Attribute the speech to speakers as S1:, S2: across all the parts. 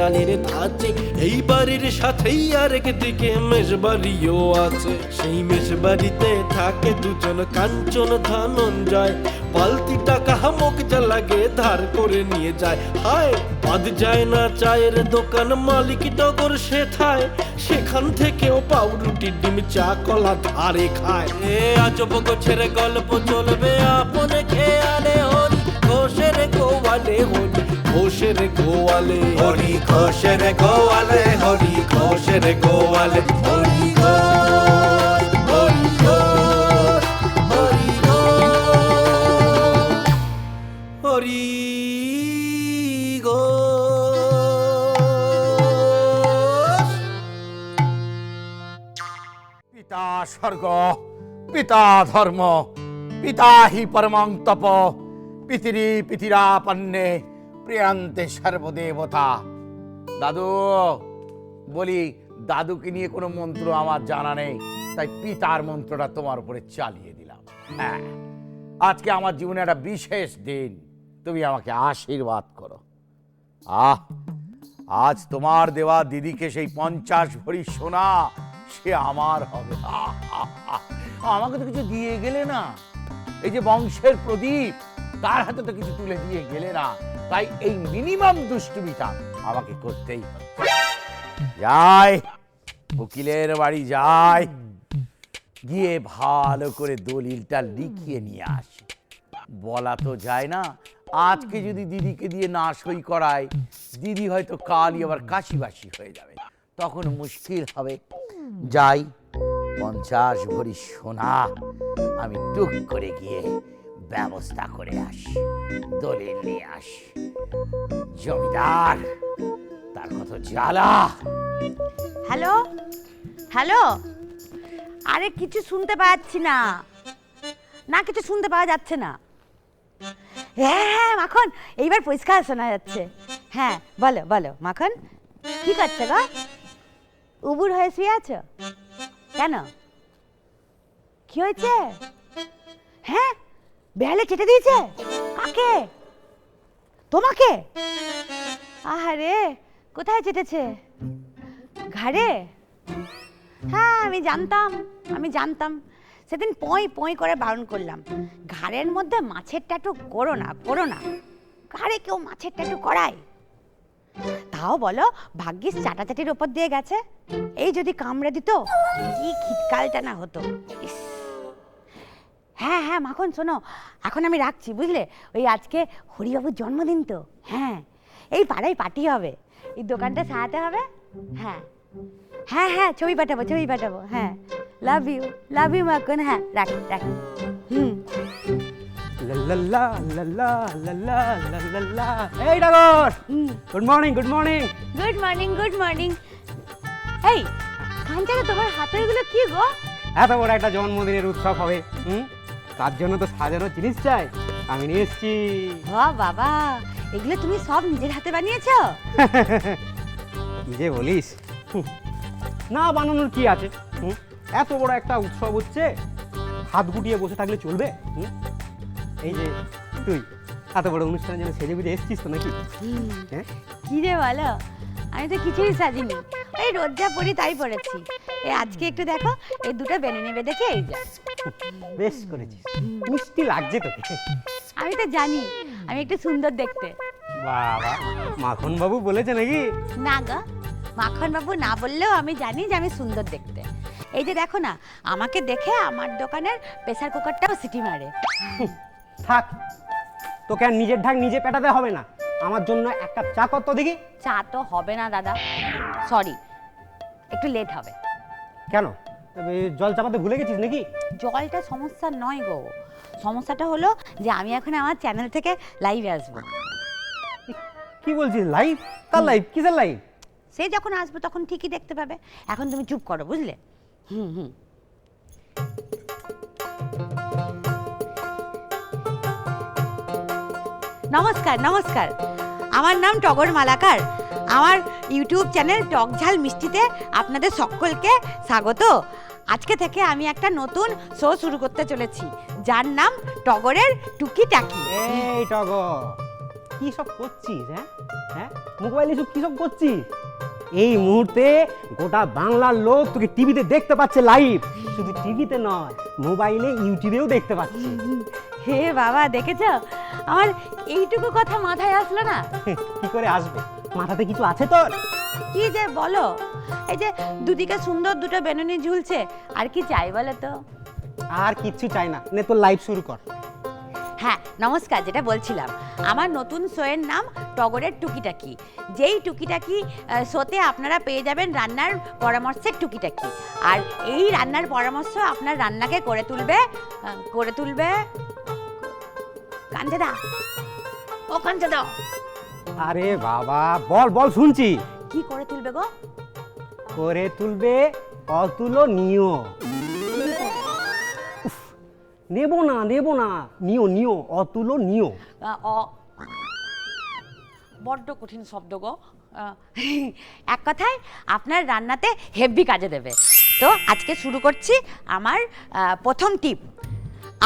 S1: চালের ধাঁচে এই বাড়ির সাথেই আরেক দিকে মেষবাড়িও আছে। সেই মেষবাড়িতে থাকে দুজন কাঞ্চন ধনঞ্জয়। পালতি টাকা হামক যা লাগে ধার করে নিয়ে যায়। হায়, বাদ যায় না চায়ের দোকান মালিক টগর সে থায় সেখান থেকেও পাউরুটি, ডিম, চা, কলা ধারে খায়। এ আজব গোছের গল্প চলবে আপন খেয়ালে হরি, ঘোষের গোয়ালে হরি। ঘোষের গোয়ালে।
S2: হরি ঘোষের গোয়ালে হরি ঘোষের গোয়ালে। হরি
S3: পিতা স্বর্গ পিতা ধর্ম পিতা হি পরমং তপ পিতিরি পিতিরাপন্নে। প্রিয়ান্তে সর্বদেবতা। দাদু, বলি, দাদুকে নিয়ে কোনো মন্ত্র আমার জানা নেই, তাই পিতার মন্ত্রটা তোমার উপরে চালিয়ে দিলাম। হ্যাঁ আজকে আমার জীবনে একটা বিশেষ দিন, তুমি আমাকে আশীর্বাদ করো। আহ, আজ তোমার দেওয়া দিদিকে সেই পঞ্চাশ ভরি সোনা, সে আমার হবে। আমাকে তো কিছু দিয়ে গেলে না। এই যে বংশের প্রদীপ, তার হাতে তো কিছু তুলে দিয়ে গেলে না। তাই এই মিনিমাম দুষ্টুমিটা আমাকে করতেই যাই, উকিলের বাড়ি যাই। গিয়ে ভালো করে দলিলটা লিখিয়ে নিয়ে আসি। বলা তো যায় না, আজকে যদি দিদিকে দিয়ে না সই করায়, দিদি হয়তো কালই আবার কাশিবাসি হয়ে যাবে। তখন মুশকিল হবে। যাই, পঞ্চাশ ভরি সোনা আমি টুক করে গিয়ে ব্যবস্থা করে আসি, দলিল নিয়ে আসি। জমিদার, তার কত জ্বালা।
S4: হ্যালো? হ্যালো? আরে, কিছু শুনতে পাচ্ছি না। না, কিছু শুনতে পাওয়া যাচ্ছে না। হ্যাঁ হ্যাঁ মাখন, এইবার পরিষ্কার শোনা যাচ্ছে। হ্যাঁ বলো বলো, মাখন, কি করছে গো? উবুর হয়ে শুয়ে আছো? কেন? কি হয়েছে? হ্যাঁ বেহালে চেটে দিয়েছে? কাকে? তোমাকে? আহারে, কোথায় চেটেছে? ঘাড়ে? হ্যাঁ আমি জানতাম আমি জানতাম। সেদিন পঁই পঁই করে বারণ করলাম। ঘাড়ের মধ্যে মাছের ট্যাটু করো না করো না। ঘাড়ে কেউ মাছের ট্যাটু করায়? তাও বলো, ভাগ্যিস চাটাচাটির ওপর দিয়ে গেছে। এই যদি কামড়ে দিত, কি খিটকালটা না হতো। ইস। হ্যাঁ হ্যাঁ মাখন, শোনো, এখন আমি রাখছি, বুঝলে? ওই আজকে হরিবাবুর জন্মদিন তো হ্যাঁ। এই পাড়ায় পার্টি হবে। এই দোকানটা সারাতে হবে হ্যাঁ। হ্যাঁ হ্যাঁ ছবি পাঠাবো ছবি পাঠাবো হ্যাঁ। লাভ ইউ লাভ ইউ মাখন হ্যাঁ রাখি রাখি। হুম।
S5: Good morning
S4: good morning good morning good morning তোমার হাতেরগুলো কি গো
S5: এত বড় একটা জন্মদিনের উৎসব হবে হুম তার জন্য তো সাজানো জিনিস চাই। আমি নিয়ে এসেছি।
S4: বাবা এগুলো তুমি সব নিজের হাতে বানিয়েছো?
S5: যে বলিস। না বানানোর কি আছে? এত বড় একটা উৎসব হচ্ছে হাত গুটিয়ে বসে থাকলে চলবে? হুম? এই যে তুই এত বড় অনুষ্ঠানের জন্য সেজে গুজে এসছিস তো নাকি? হ্যাঁ?
S4: কি রে বলো আমি তো কিছুই সাজিনি। এই রোজ যা পরি তাই পরেছি এই আজকে একটু দেখো এই দুটো বেনুনি বেঁধেছে এই যা
S5: বেশ করেছিস। মিষ্টি লাগছে তোকে।
S4: আমি তো জানি আমি একটু সুন্দর দেখতে।
S5: বাবা মাখন বাবু বলেছে নাকি?
S4: না গা মাখন বাবু না বললেও আমি জানি যে আমি সুন্দর দেখতে। এই যে দেখো না আমাকে দেখে আমার দোকানের প্রেসার কুকারটাও সিটি মারে।
S5: থাক তোকে আর নিজের ঢাক নিজে পেটাতে হবে না। আমার জন্য এক কাপ চা কর তো দেখি।
S4: চা তো হবে না দাদা। সরি একটু লেট হবে।
S5: কেন? তবে জল চাপাতে ভুলে গেছিস নাকি?
S4: জলটা সমস্যা নয় গো। সমস্যাটা হলো যে আমি এখন আমার চ্যানেল থেকে লাইভে আসব।
S5: কি বলছিস লাইভ কার লাইভ কিসের লাইভ
S4: সে যখন আসবে তখন ঠিকই দেখতে পাবে। এখন তুমি চুপ করো বুঝলে? হুম হুম। নমস্কার নমস্কার। আমার নাম টগর মালাকার আমার ইউটিউব চ্যানেল টকঝাল মিষ্টিতে আপনাদের সকলকে স্বাগত। আজকে থেকে আমি একটা নতুন শো শুরু করতে চলেছি। যার নাম টগরের টুকি টাকি
S5: এই টগর কি সব করছিস হ্যাঁ? হ্যাঁ? মোবাইলে সব কি সব করছিস? এই মুহূর্তে গোটা বাংলার লোক তোকে টিভিতে দেখতে পাচ্ছে লাইভ শুধু টিভিতে নয় মোবাইলে ইউটিউবেও দেখতে পাচ্ছে।
S4: হে বাবা দেখেছ? আমার এইটুকু কথা মাথায় আসলো না?
S5: কি করে আসবে? মাথাতে কিছু আছে তোর?
S4: কি যে বলো? এই যে দুদিকে সুন্দর দুটো বেনুনি ঝুলছে আর কি চাই বলো তো?
S5: আর কিচ্ছু চাই না নে তোর লাইভ শুরু কর।
S4: হ্যাঁ নমস্কার যেটা বলছিলাম। আমার নতুন শোয়ের নাম টগরের টুকিটাকি। যেই টুকিটাকি শোতে আপনারা পেয়ে যাবেন রান্নার পরামর্শের টুকিটাকি। আর এই রান্নার পরামর্শ আপনার রান্নাকে করে তুলবে করে তুলবে কাঞ্চেদা। ও কাঞ্চেদা।
S5: আরে বাবা বল বল শুনছি।
S4: কি করে তুলবে গো?
S5: করে তুলবে অতুলো নিও নেব না নেব না। নিও নিও অতুলো নিও
S4: অ। বড্ড কঠিন শব্দ গো। এক কথায় আপনার রান্নাতে হেভি কাজে দেবে। তো আজকে শুরু করছি আমার প্রথম টিপ।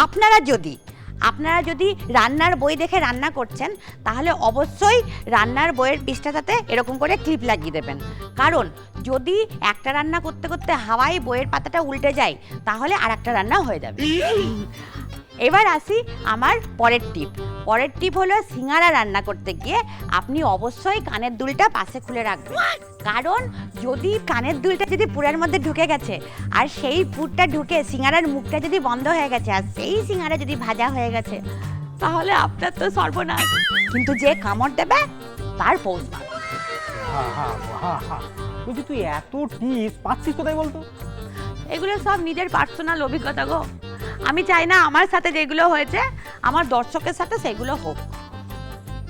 S4: আপনারা যদি আপনারা যদি রান্নার বই দেখে রান্না করছেন, তাহলে অবশ্যই রান্নার বইয়ের পৃষ্ঠাটাতে এরকম করে ক্লিপ লাগিয়ে দেবেন। কারণ যদি একটা রান্না করতে করতে হাওয়ায় বইয়ের পাতাটা উল্টে যায়, তাহলে আর একটা রান্না হয়ে যাবে। এবার আসি আমার পরের টিপ। পরের টিপ হলো সিঙ্গারা রান্না করতে গিয়ে আপনি অবশ্যই কানের দুলটা পাশে খুলে রাখবেন। কারণ যদি কানের দুলটা যদি পুরের মধ্যে ঢুকে গেছে আর সেই পুরটা ঢুকে সিঙ্গারার মুখটা যদি বন্ধ হয়ে গেছে আর সেই সিঙ্গারা যদি ভাজা হয়ে গেছে তাহলে আপনার তো সর্বনাশ। কিন্তু যে কামড় দেবে তার পৌঁছ পাবে।
S5: বলছি তুই এত টিপস পাচ্ছিস কোথায় বলতো?
S4: এগুলো সব নিজের পার্সোনাল অভিজ্ঞতা গো। আমি চাই না আমার সাথে যেগুলো হয়েছে, আমার দর্শকের সাথে সেগুলো হোক।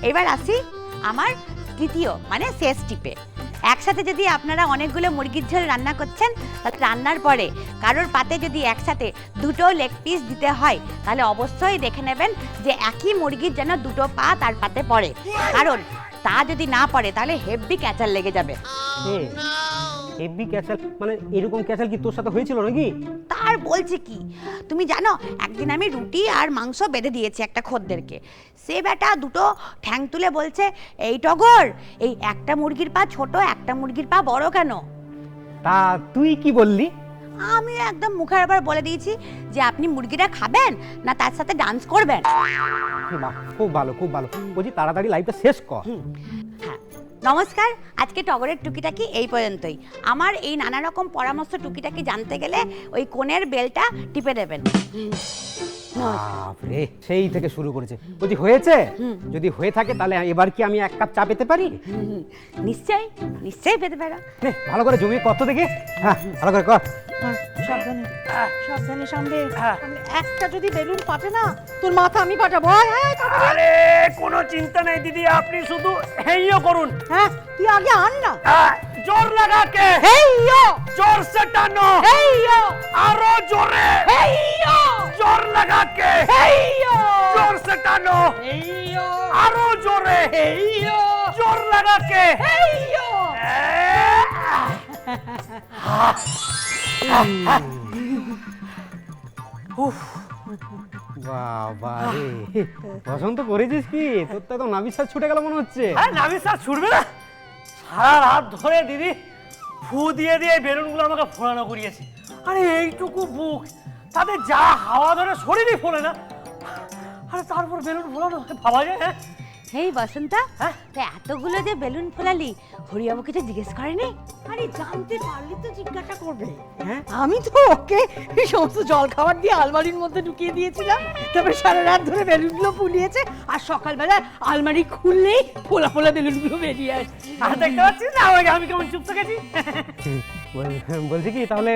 S4: এবার আসি আমার তৃতীয় মানে শেষ টিপে। একসাথে যদি আপনারা অনেকগুলো মুরগির ঝোল রান্না করছেন, তাহলে রান্নার পরে কারোর পাতে যদি একসাথে দুটো লেগ পিস দিতে হয়, তাহলে অবশ্যই দেখে নেবেন যে একই মুরগির যেন দুটো পা তার পাতে পড়ে। কারণ তা যদি না পড়ে, তাহলে হেভি ক্যাচার লেগে যাবে।
S5: হেভি ক্যাসেল মানে এরকম ক্যাসেল কি তোর সাথে হয়েছিল নাকি?
S4: তার বলছে কি তুমি জানো একদিন আমি রুটি আর মাংস বেঁধে দিয়েছি একটা খদ্দেরকে। সে বেটা দুটো ঠ্যাং তুলে বলছে এই টগর এই একটা মুরগির পা ছোট একটা মুরগির পা বড় কেন?
S5: তা তুই কি বললি?
S4: আমি একদম মুখের আবার বলে দিয়েছি যে আপনি মুরগিটা খাবেন না তার সাথে ডান্স করবেন।
S5: বাহ খুব ভালো খুব ভালো। বলছি তাড়াতাড়ি লাইভটা শেষ কর।
S4: হ্যাঁ। নমস্কার আজকে টগরের টুকিটাকি এই পর্যন্তই। আমার এই নানা রকম পরামর্শ টুকিটাকি জানতে গেলে ওই কোণের বেলটা টিপে দেবেন।
S5: বাপরে সেই থেকে শুরু করেছে। বলছি হয়েছে? যদি হয়ে থাকে তাহলে এবার কি আমি এক কাপ চা পেতে পারি?
S4: নিশ্চয়ই নিশ্চয়ই পেতে পারো।
S5: ভালো করে জমিয়ে কত দেখে। হ্যাঁ ভালো করে কর।
S4: সাবধানে সাবধানে সামনে সামনে। একটা যদি বেলুন ফাটে না তোর মাথা আমি ফাটাবো।
S6: আরে কোনো চিন্তা নেই দিদি আপনি শুধু হেইও করুন।
S4: হ্যাঁ তুই আগে আন না।
S6: আহ, জোর সে টানো
S4: হেইয়ো।
S6: আরও জোরে।
S4: হেইয়ো।
S6: জোর লাগাকে।
S4: হেইয়ো।
S6: জোর সে টানো আরও জোরে।
S4: হেইয়ো।
S6: জোর লাগাকে।
S4: হেইয়ো।
S5: বাবা রে করেছিস কি? তোর তো একদম নাবিশ্বাস ছুটে গেল মনে হচ্ছে।
S6: স্যার ছুটবে না? সারা রাত ধরে দিদি ফু দিয়ে দিয়ে বেলুনগুলো আমাকে ফোড়ানো করিয়েছে। আরে, এইটুকু বুক। তাতে যা হাওয়া ধরে শরীরই ফোলে না। আরে, তারপর বেলুন ফোলানো? ভাবা যায় হ্যাঁ?
S4: হেই বসন্তা।
S6: হ্যাঁ?
S4: তো এতগুলো যে বেলুন ফোলালি হরিবাবু কিছু জিজ্ঞেস করেনি?
S7: আরে জানতে পারলে তো জিজ্ঞাসা করবে।
S5: হ্যাঁ?
S7: আমি তো ওকে এই সমস্ত জল খাবার দিয়ে আলমারির মধ্যে ঢুকিয়ে দিয়েছিলাম। তারপরে সারা রাত ধরে বেলুনগুলো ফুলিয়েছে আর সকালবেলা আলমারি খুললেই ফোলা ফোলা বেলুনগুলো বেরিয়ে আসছে।
S6: আর দেখতে পাচ্ছিস না? আমাকে আমি কেমন চুপ থেকেছি
S5: বলছি কি তাহলে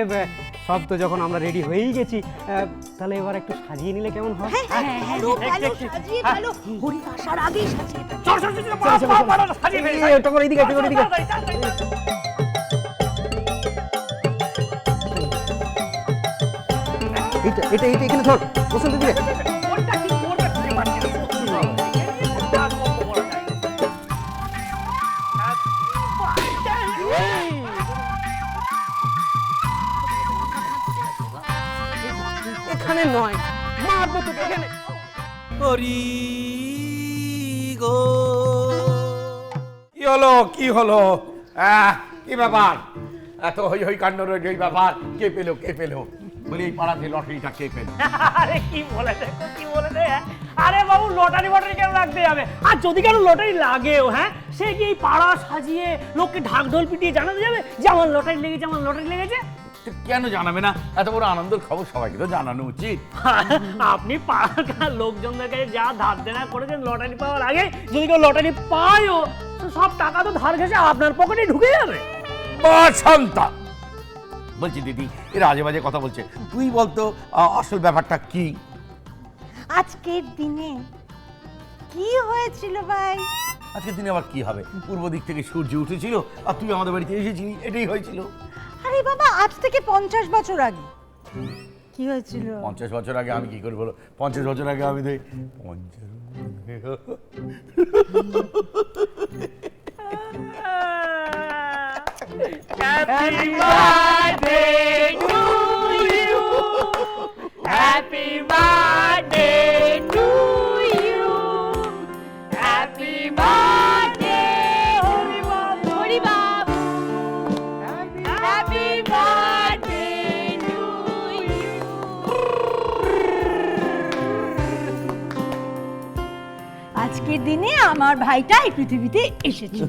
S5: সব তো যখন আমরা রেডি হয়েই গেছি তাহলে এবার একটু সাজিয়ে নিলে কেমন হয় এটা এটা এখানে ধর বসন্ত দিকে
S1: হরি গো।
S3: কি হলো কি হলো? আহ, কি ব্যাপার? এত হই হই কাণ্ড রয়েছে এই ব্যাপার। কে পেল কে পেল? বলি এই পাড়াতে লটারিটা কে পেল?
S6: আরে কি বলে দেখো কি বলে দে হ্যাঁ? আরে বাবু লটারি বটারি কেন রাখতে যাবে? আর যদি কেন লটারি লাগেও হ্যাঁ? সে কি এই পাড়া সাজিয়ে লোককে ঢাক ঢোল পিটিয়ে জানাতে যাবে যে আমার লটারি লেগেছে আমার লটারি লেগেছে?
S3: কেন জানাবে না? এত বড় আনন্দের খবর সবাইকে তো জানানো উচিত।
S6: আপনি পাড়ার লোকজনদের কাছে যা ধার দেনা করেছেন লটারি পাওয়ার আগে যদি কেউ লটারি পায়ও তো সব টাকা তো ধার ঘেসে আপনার পকেটে ঢুকে যাবে।
S3: বসন্ত বলছি দিদি এরা আজে বাজে কথা বলছে। তুই বলতো আসল ব্যাপারটা কি?
S4: আজকের দিনে কি হয়েছিল ভাই?
S3: আজকের দিনে আবার কি হবে? পূর্ব দিক থেকে সূর্য উঠেছিল আর তুই আমাদের বাড়িতে এসেছিলি এটাই হয়েছিল।
S4: আরে বাবা আজ থেকে পঞ্চাশ বছর আগে কি হয়েছিল
S3: পঞ্চাশ বছর আগে আমি কি করে বলো পঞ্চাশ বছর আগে আমি দেই পঞ্চাশ
S6: Happy birthday to you. Happy birthday to you.
S4: আমার ভাইটা এই পৃথিবীতে এসেছে।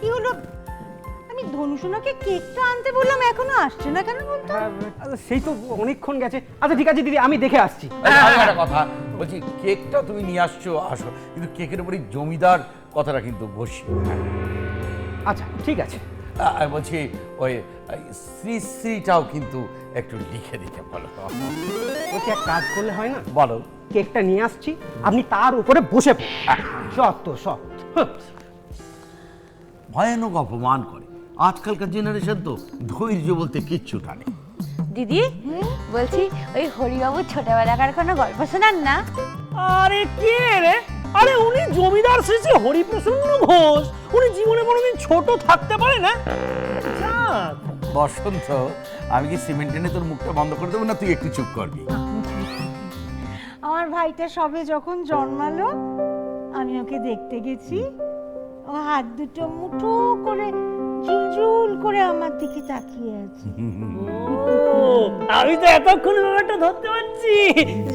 S4: কি হলো? আমি ধনুষণাকে কেকটা আনতে বললাম এখনও আসছে না কেন বলতো?
S5: আচ্ছা, সেই তো অনেকক্ষণ গেছে। আচ্ছা ঠিক আছে দিদি আমি দেখে আসছি।
S3: আমি একটা কথা বলছি কেকটা তুমি নিয়ে আসছো আসো কিন্তু কেকের উপরে জমিদার কথাটা কিন্তু বসি
S5: আচ্ছা ঠিক আছে।
S3: বলছি ওই শ্রী শ্রীটাও কিন্তু একটু লিখে দিতে বলো।
S5: বলছি এক কাজ করলে হয় না?
S3: বলো।
S5: কেকটা নিয়ে আসছি আপনি তার উপরে বসে। যত সব
S3: ভয়ানক অপমান করে। আজকালকার জেনারেশন তো ধৈর্য বলতে কিচ্ছুটা নেই
S4: দিদি বলছি ওই হরিবাবু ছোটবেলাকার কোনো গল্প শোনান না?
S6: আরে কে রে? আরে উনি জমিদার শ্রী শ্রী হরিপ্রসন্ন ঘোষ। উনি জীবনে কোনোদিন ছোট থাকতে পারে না? যাক।
S3: বসন্ত আমি কি সিমেন্ট এনে তোর মুখটা বন্ধ করে দেবো না তুই একটু চুপ করবি?
S4: আমার ভাইটা সবে যখন জন্মালো আমি ওকে দেখতে গেছি। ও হাত দুটো মুঠো করে জুলজুল করে আমার দিকে তাকিয়ে আছে।
S6: ও, আমি তো এতক্ষণ ব্যাপারটা ধরতে পারছি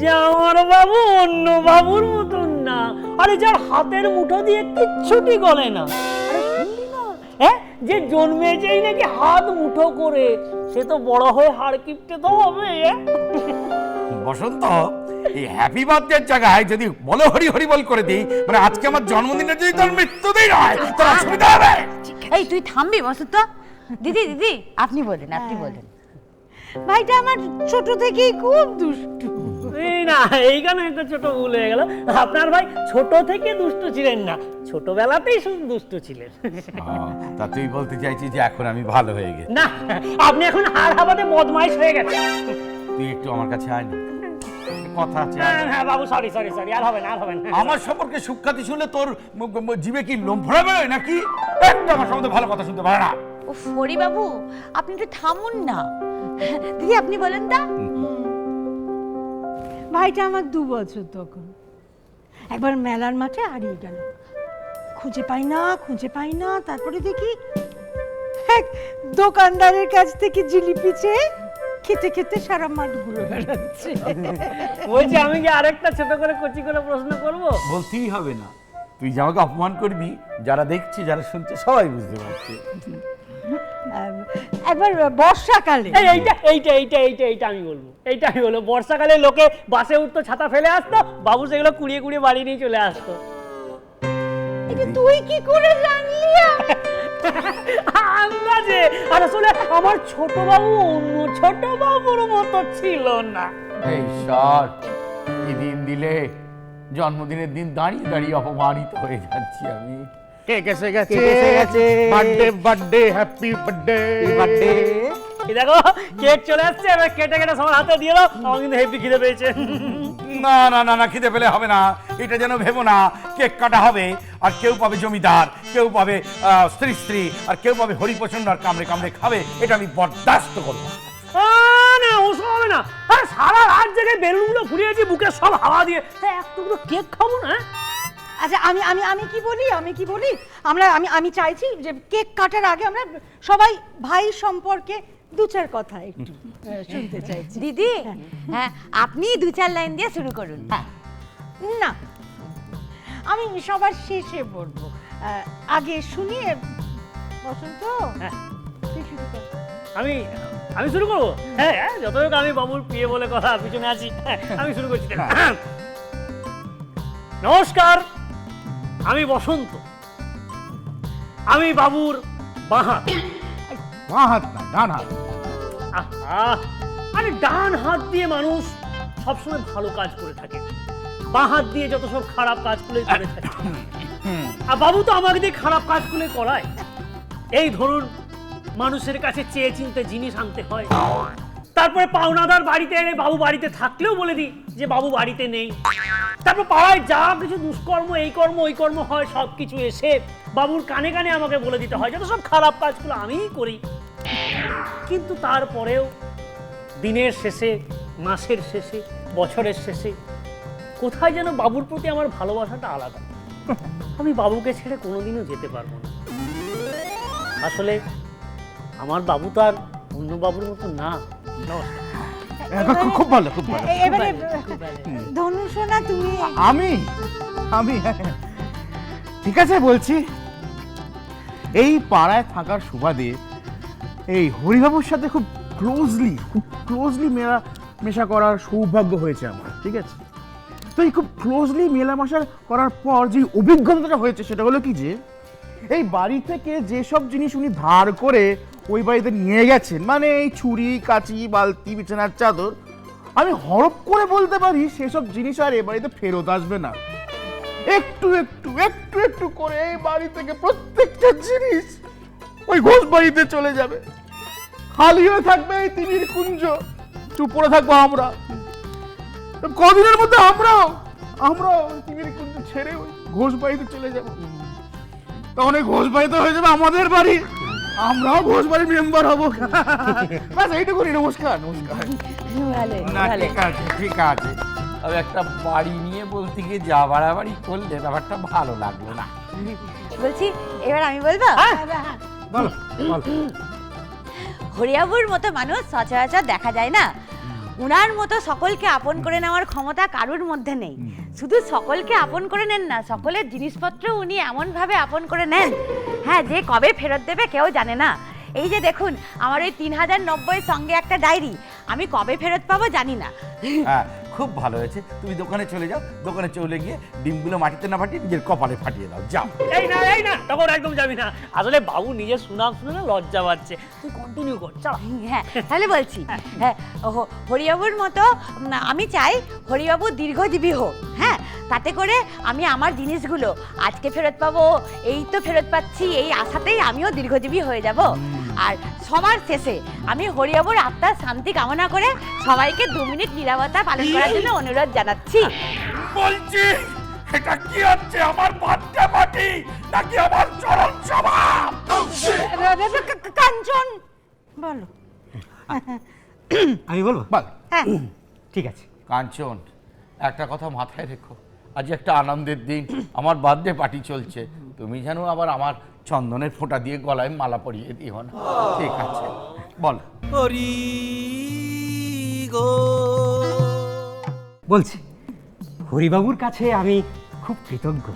S6: যে আমার বাবু অন্য বাবুর মতন। না। আরে যার হাতের মুঠো দিয়ে কিচ্ছুটি গলে না। আরে শুনলি না? হ্যাঁ? যে জন্মেছেই নাকি হাত মুঠো করে। সে তো বড় হয়ে হাড় কিপটে তো হবে হ্যাঁ?
S3: বসন্ত এই হ্যাপি বার্থডের জায়গায় যদি বলো হরি হরি বল করে দিই মানে আজকে আমার জন্মদিনে যদি তোর মৃত্যুদিন হয় তোর অসুবিধা হবে?
S4: এই তুই থামবি বসন্ত। দিদি দিদি আপনি বলেন আপনি বলেন। ভাইটা আমার ছোট থেকেই খুব দুষ্টু।
S6: না এইখানে একটা ছোট ভুল হয়ে গেল। আপনার ভাই ছোট থেকে দুষ্ট ছিলেন না ছোটবেলাতেই শুধু দুষ্ট ছিলেন।
S3: তা তুই বলতে চাইছিস যে এখন আমি ভালো হয়ে গেছি।
S6: না আপনি এখন হার হাবাতে বদমাইশ হয়ে গেছেন।
S3: তুই একটু আমার কাছে আয় না। কথা আছে।
S6: হ্যাঁ হ্যাঁ বাবু সরি সরি সরি আর হবে না আর হবে না।
S3: আমার সম্পর্কে সুখ্যাতি শুনলে তোর ম- কি লোম ফোড়া বেরোয় নাকি? একটা আমার সম্বন্ধে ভালো কথা শুনতে পারে না।
S4: ও ফরি বাবু আপনি একটু থামুন না। দিদি আপনি বলেন তা? ভাইটা আমার দু বছর তখন। একবার মেলার মাঠে হারিয়ে গেল। খুঁজে পাই না খুঁজে পাই না তারপরে দেখি এক দোকানদারের কাছ থেকে জিলিপি চেয়ে খেতে খেতে সারা মাঠ ঘুরে বেড়াচ্ছে।
S6: বলছি আমি কি আরেকটা ছোট করে কচি করে প্রশ্ন করব?
S3: বলতেই হবে না। তুই যে আমাকে অপমান করবি যারা দেখছে যারা শুনছে সবাই বুঝতে পারছে।
S4: একবার বর্ষাকালে।
S6: এই এইটা এইটা এইটা এইটা এইটা আমি বলব। এইটা আমি বলব। বর্ষাকালে লোকে বাসে উঠতো ছাতা ফেলে আসতো বাবু সেগুলো কুড়িয়ে কুড়িয়ে বাড়ি নিয়ে চলে আসতো।
S4: এটা তুই কি করে জানলি
S6: আন্দাজে আর আসলে আমার ছোট বাবু অন্য ছোট বাবুর মতো ছিল না।
S3: এই সর কি দিন দিলে জন্মদিনের দিন দাঁড়িয়ে দাঁড়িয়ে অপমানিত হয়ে যাচ্ছি আমি। এসে গেছে
S5: গেছে।
S3: Birthday birthday happy birthday
S5: birthday
S6: এই দেখো কেক চলে আসছে এবার কেটে কেটে সবার হাতে দিয়ে দাও। আমার কিন্তু হেভি খিদে পেয়েছে।
S3: না না না না খিদে পেলে হবে না। এটা যেন ভেবো না কেক কাটা হবে আর কেউ পাবে জমিদার কেউ পাবে স্ত্রী স্ত্রী আর কেউ পাবে হরিপ্রচন্ড আর কামড়ে কামড়ে খাবে। এটা আমি বরদাস্ত করব। না।
S6: আ, না ওসব হবে না। আরে সারা রাত জেগে বেলুনগুলো ফুরিয়েছি বুকে সব হাওয়া দিয়ে। তা এক টুকরো কেক খাব না হ্যাঁ?
S7: আচ্ছা আমি আমি আমি কি বলি? আমি কি বলি? আমরা আমি আমি চাইছি যে কেক কাটার আগে আমরা সবাই ভাই সম্পর্কে দু চার কথা একটু শুনতে চাইছি।
S4: দিদি হ্যাঁ। আপনি দু চার লাইন দিয়ে শুরু করুন।
S7: না আমি সবার শেষে বলব আগে শুনি বসন্ত
S6: হ্যাঁ।
S7: তুই শুরু কর।
S6: আমি আমি শুরু করব? হ্যাঁ হ্যাঁ যতটুকু আমি বাবুর প্রিয় বলে কথা পিছনে আছি হ্যাঁ, আমি শুরু করছি। নমস্কার। আমি বসন্ত। আমি বাবুর বাহাত।
S3: বাঁ হাত না ডান হাত
S6: আহা আরে ডান হাত দিয়ে মানুষ সবসময় ভালো কাজ করে থাকে। বাঁ হাত দিয়ে যত সব খারাপ কাজগুলোই করে থাকে। আর বাবু তো আমাকে দিয়ে খারাপ কাজগুলো করায়। এই ধরুন মানুষের কাছে চেয়ে চিনতে জিনিস আনতে হয়। তারপরে পাওনাদার বাড়িতে এনে বাবু বাড়িতে থাকলেও বলে দিই যে বাবু বাড়িতে নেই। তারপর পাড়ায় যা কিছু দুষ্কর্ম, এই কর্ম, ওই কর্ম হয় সব কিছু এসে বাবুর কানে কানে আমাকে বলে দিতে হয়, যত সব খারাপ কাজগুলো আমিই করি। কিন্তু তারপরেও দিনের শেষে, মাসের শেষে, বছরের শেষে কোথায় যেন বাবুর প্রতি আমার ভালোবাসাটা আলাদা। আমি বাবুকে ছেড়ে কোনোদিনও যেতে পারব না। আসলে আমার বাবু তো আর অন্য বাবুর মতো না। নমস্কার।
S3: খুব- ভালো খুব ভালো
S7: এবারে তুমি
S3: আমি? আমি? ঠিক আছে বলছি। এই পাড়ায় থাকার সুবাদে এই হরিবাবুর সাথে খুব ক্লোজলি খুব ক্লোজলি মেলা মেশা করার সৌভাগ্য হয়েছে আমার ঠিক আছে? তো এই খুব ক্লোজলি মেলামেশা করার পর যে অভিজ্ঞতাটা হয়েছে সেটা হলো কি যে এই বাড়ি থেকে যেসব জিনিস উনি ধার করে ওই বাড়িতে নিয়ে গেছেন। মানে এই ছুরি, কাঁচি, বালতি, বিছানার চাদর। আমি হরপ করে বলতে পারি সেসব জিনিস আর এ বাড়িতে ফেরত আসবে না। একটু একটু একটু একটু করে এই বাড়ি থেকে প্রত্যেকটা জিনিস ওই ঘোষ বাড়িতে চলে যাবে। খালি হয়ে থাকবে এই তিমির কুঞ্জ। চুপ করে থাকব আমরা। কদিনের মধ্যে আমরাও আমরাও তিমির কুঞ্জ ছেড়ে ওই ঘোষ বাড়িতে চলে যাব। তখন ওই ঘোষ বাড়িতে হয়ে যাবে আমাদের বাড়ি। আমরাও ঘোষ বাড়ির মেম্বার হব। বাস এইটুকুনি নমস্কার নমস্কার।
S4: ভালো
S8: না
S4: ভালো।
S8: ঠিক আছে ঠিক আছে। তবে একটা বাড়ি নিয়ে বলতে গিয়ে যা বাড়াবাড়ি করলে ব্যাপারটা ভালো লাগল না।
S4: বলছি এবার আমি বলব?
S3: বলো বলো।
S4: হরিয়াবুর মতো মানুষ সচরাচর দেখা যায় না। উনার মতো সকলকে আপন করে নেওয়ার ক্ষমতা কারুর মধ্যে নেই। শুধু সকলকে আপন করে নেন না সকলের জিনিসপত্র উনি এমনভাবে আপন করে নেন হ্যাঁ যে কবে ফেরত দেবে কেউ জানে না। এই যে দেখুন, আমার ওই তিন হাজার নব্বই সঙ্গে একটা ডায়েরি। আমি কবে ফেরত পাবো জানি না।
S3: হ্যাঁ খুব ভালো হয়েছে। তুমি দোকানে চলে যাও দোকানে চলে গিয়ে ডিমগুলো মাটিতে না ফাটিয়ে নিজের কপালে ফাটিয়ে দাও। যাও।
S6: এই না এই না তখন একদম যাবি না। আসলে বাবু নিজের সুনাম শুনে না লজ্জা পাচ্ছে। তুই কন্টিনিউ কর চল।
S4: হ্যাঁ তাহলে বলছি হ্যাঁ হরিবাবুর মতো আমি চাই হরিবাবু দীর্ঘজীবী হোক হ্যাঁ তাতে করে আমি আমার জিনিসগুলো আজকে ফেরত পাবো এই তো ফেরত পাচ্ছি এই আশাতেই আমিও দীর্ঘজীবী হয়ে যাব। আর সবার শেষে আমি হরিবাবুর আত্মার শান্তি কামনা করে সবাইকে দু মিনিট নিরাপত্তা পালন করার জন্য অনুরোধ জানাচ্ছি।
S3: বলছি এটা কি হচ্ছে? আমার বাচ্চা পাটি নাকি আমার চরণ সভা
S7: কাঞ্চন বলো।
S5: আমি বলব?
S3: বল।
S7: হ্যাঁ।
S5: ঠিক আছে।
S8: কাঞ্চন একটা কথা মাথায় রেখো। আজ একটা আনন্দের দিন। আমার বার্থডে পার্টি চলছে। তুমি যেন আবার আমার চন্দনের ফোঁটা দিয়ে গলায় মালা পরিয়ে দিও না। ঠিক আছে। বল।
S1: হরি গো।
S5: বলছি হরিবাবুর কাছে আমি খুব কৃতজ্ঞ।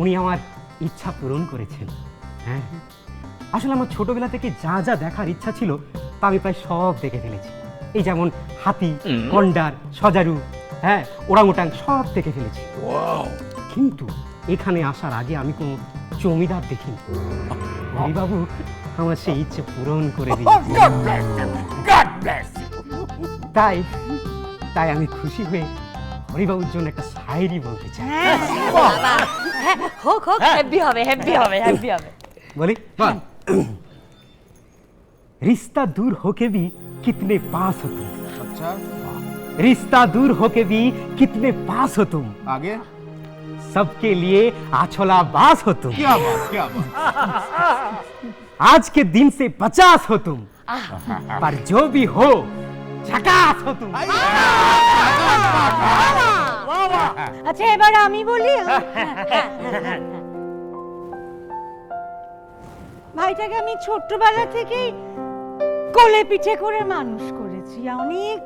S5: উনি আমার ইচ্ছা পূরণ করেছেন। হ্যাঁ। আসলে আমার ছোটবেলা থেকে যা যা দেখার ইচ্ছা ছিল তা আমি প্রায় সব দেখে ফেলেছি। এই যেমন হাতি গন্ডার সজারু হ্যাঁ ওরাংওটাং সব দেখে ফেলেছি। কিন্তু এখানে আসার আগে আমি কোনো জমিদার দেখিনি। হরিবাবু আমার সেই ইচ্ছে পূরণ করে দিয়েছে
S3: you.
S5: তাই তাই আমি খুশি হয়ে হরিবাবুর জন্য একটা শায়েরি বলতে চাই
S4: বাবা হ্যাঁ হোক হোক হেভি হবে হেভি হবে হেভি হবে
S5: বলি रिश्ता दूर होके भी कितने पास हो तुम
S3: আচ্ছা
S5: रिश्ता दूर होके भी कितने पास हो तुम
S3: আগে
S5: सबके लिए आछोला बास हो तुम
S3: কি আবার কি আবার
S5: आज के दिन से पचास हो तुम पर जो भी हो
S7: আচ্ছা এবার আমি বলি? ভাইটাকে আমি ছোট্টবেলা থেকেই কোলে পিঠে করে মানুষ করেছি। অনেক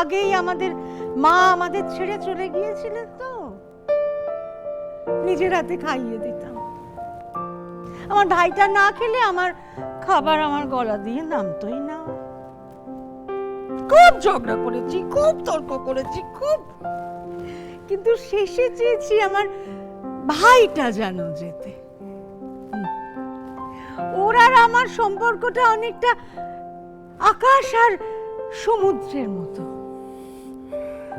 S7: আগেই আমাদের মা আমাদের ছেড়ে চলে গিয়েছিলেন তো। নিজের হাতে খাইয়ে দিতাম। আমার ভাইটা না খেলে আমার খাবার আমার গলা দিয়ে নামতোই না। খুব ঝগড়া করেছি, খুব তর্ক করেছি, খুব। কিন্তু শেষে চেয়েছি আমার ভাইটা যেন যেতে। ওর আর আমার সম্পর্কটা অনেকটা আকাশ আর সমুদ্রের মতো।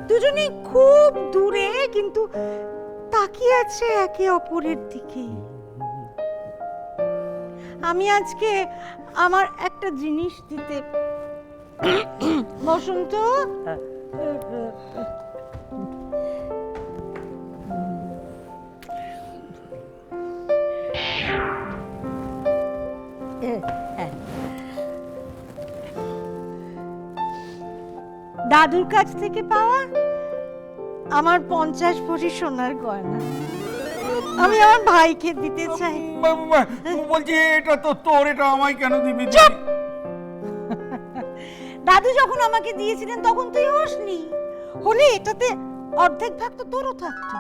S7: দুজনেই খুব দূরে, কিন্তু তাকিয়ে আছে একে অপরের দিকে। আমি আজকে আমার একটা জিনিস দিতে বসন্ত? দাদুর কাছ থেকে পাওয়া আমার পঞ্চাশ ভরি সোনার গয়না। আমি আমার ভাইকে দিতে চাই।
S3: বলছি এটা তো তোর এটা আমায় কেন দিবি?
S7: দাদু যখন আমাকে দিয়েছিলেন তখন তুই হসনি। হলে এটাতে অর্ধেক ভাগ তো তোরও থাকতো।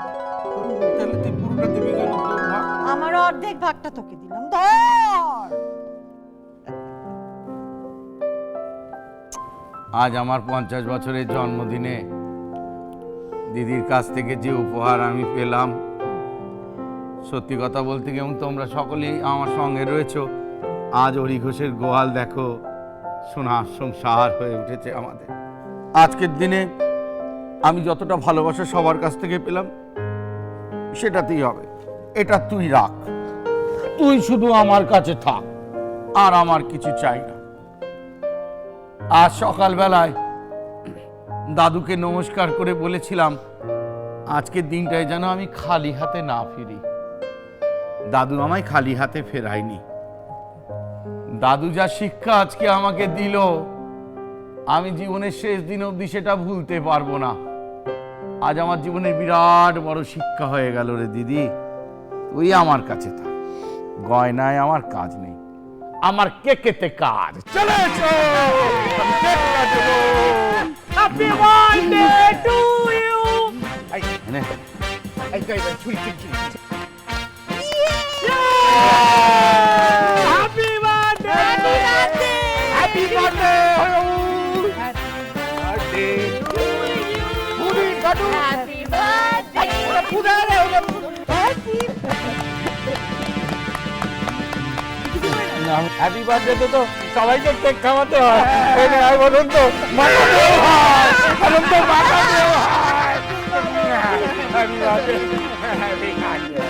S3: তাহলে তুই পুরোটা দিবি কেন তোর মা?
S7: আমার অর্ধেক ভাগটা তোকে দিলাম ধর।
S3: আজ আমার পঞ্চাশ বছরের জন্মদিনে দিদির কাছ থেকে যে উপহার আমি পেলাম সত্যি কথা বলতে কেমন তোমরা সকলেই আমার সঙ্গে রয়েছো আজ হরি ঘোষের গোয়াল দেখো। সোনার সংসার হয়ে উঠেছে আমাদের। আজকের দিনে আমি যতটা ভালোবাসা সবার কাছ থেকে পেলাম, সেটাতেই হবে। এটা তুই রাখ। তুই শুধু আমার কাছে থাক, আর আমার কিছু চাই না। আজ সকালবেলায় দাদুকে নমস্কার করে বলেছিলাম, আজকের দিনটায় যেন আমি খালি হাতে না ফিরি। দাদু আমায় খালি হাতে ফেরায়নি। দাদু যা শিক্ষা আজকে আমাকে দিল আমি জীবনের শেষ দিন অবধি সেটা ভুলতে পারব না। আজ আমার জীবনে বিরাট বড় শিক্ষা হয়ে গেল রে দিদি। তুই আমার কাছে থাক গয়নায় আমার কাজ নেই আমার কেকেতে কাজ। চলে এসো! আমি
S6: হ্যাপি বার্থডে টু ইউ
S3: এনে, এই তো, এই ছুরি, ছুরি, ছুরি।
S6: হ্যাপি বার্থডে
S3: তো সবাইকে কেক খাওয়াতে হয়। এই বলুন তো, মাথা দেওয়া হয়। বলুন তো, মাথা দেওয়া হয়। Happy birthday happy birthday